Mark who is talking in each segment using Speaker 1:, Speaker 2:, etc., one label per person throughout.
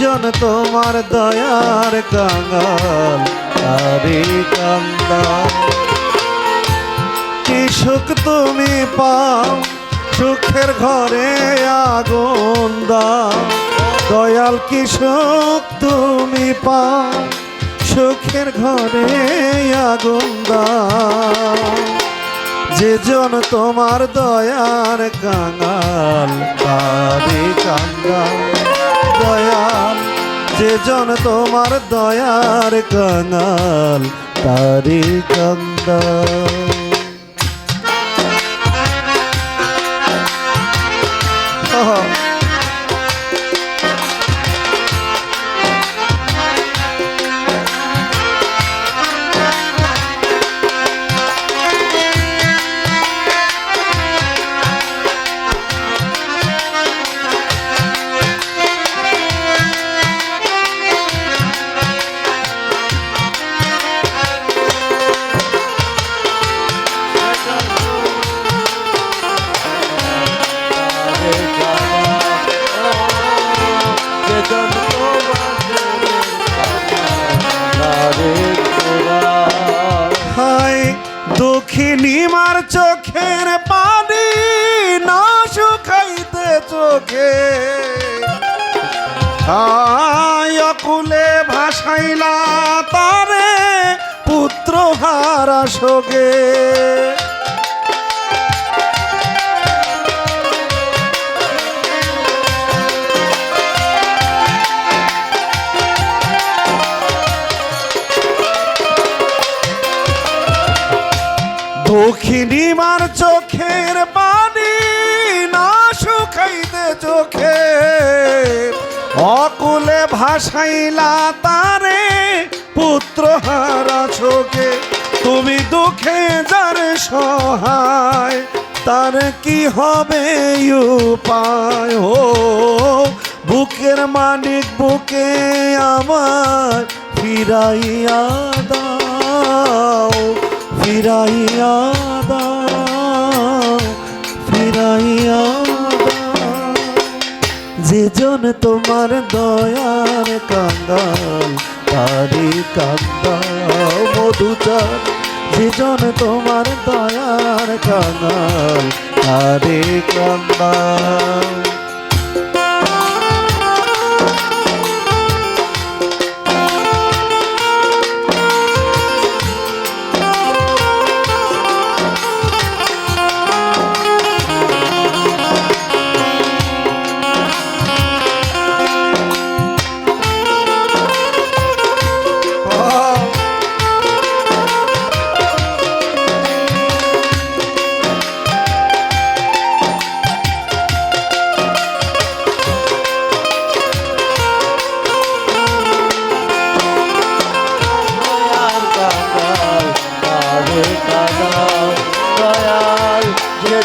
Speaker 1: জন তোমার দয়ার কাঙ্গাল আরে কান্দা। কি সুখ তুমি পাও, সুখের ঘরে আগুন দাও। দয়াল, কি সুখ তুমি পাও, সুখের ঘরে আগুন যে জন তোমার দয়ার কাঙাল তারে কাঙ্গাল যে জন তোমার দয়ার কাঙাল তারি কাঙ্গাল দুঃখিনী মার চোখের পানি না শুকাইতে চোখে। অকুলে ভাসাইলা তারে পুত্র হারা শোকে। দক্ষিণী মার চোখের পানি না শুকাইতে চোখে। অকুলে ভাসাইলা তারে পুত্র হারা চোখে তুমি দুঃখে যার সহায়, তার কি হবে উপায়? ও, বুকের মানিক বুকে আমার ফিরাইয়া দাও, ফিরাইয়া দাও ফিরাইয়া দাও তোমার দয়ার কাঙ্গাল তারি কান্দাও মধুচার। যেজন তোমার দয়ার কাঙ্গাল তারি কান্দাও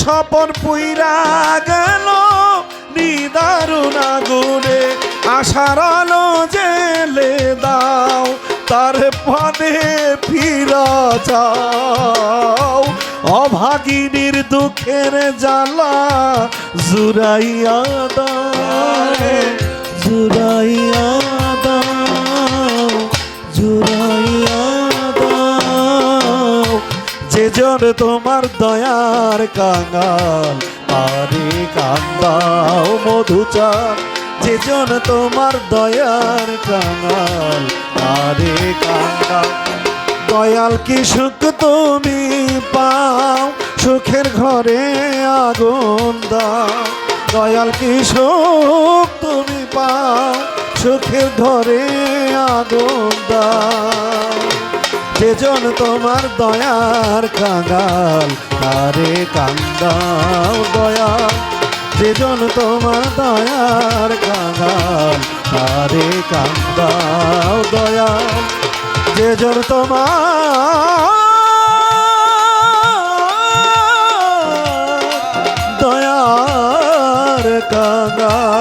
Speaker 1: স্বপন পুইরা গেল নিদারুণ আগুনে। আশার আলো জেলে দাও তার পদে ফিরা যাও অভাগিনীর দুঃখের জ্বালা জুরাইয়া দাও। জুরাইয়া যে জন তোমার দয়ার কাঙ্গাল আরে কান্দাও মধুচার যে জন তোমার দয়ার কাঙ্গাল আরে কাঙ্গাল দয়াল কি সুখ তুমি পাও? সুখের ঘরে আগুন দাও। দয়াল কি সুখ তুমি পাও? সুখের ঘরে আগুন দাও। যেজন তোমার দয়ার কাঙ্গাল তারে কান্দাও দয়া যেজন তোমার দয়ার কাঙ্গাল তারে কান্দাও দয়া যেজন তোমার দয়ার কাঙ্গাল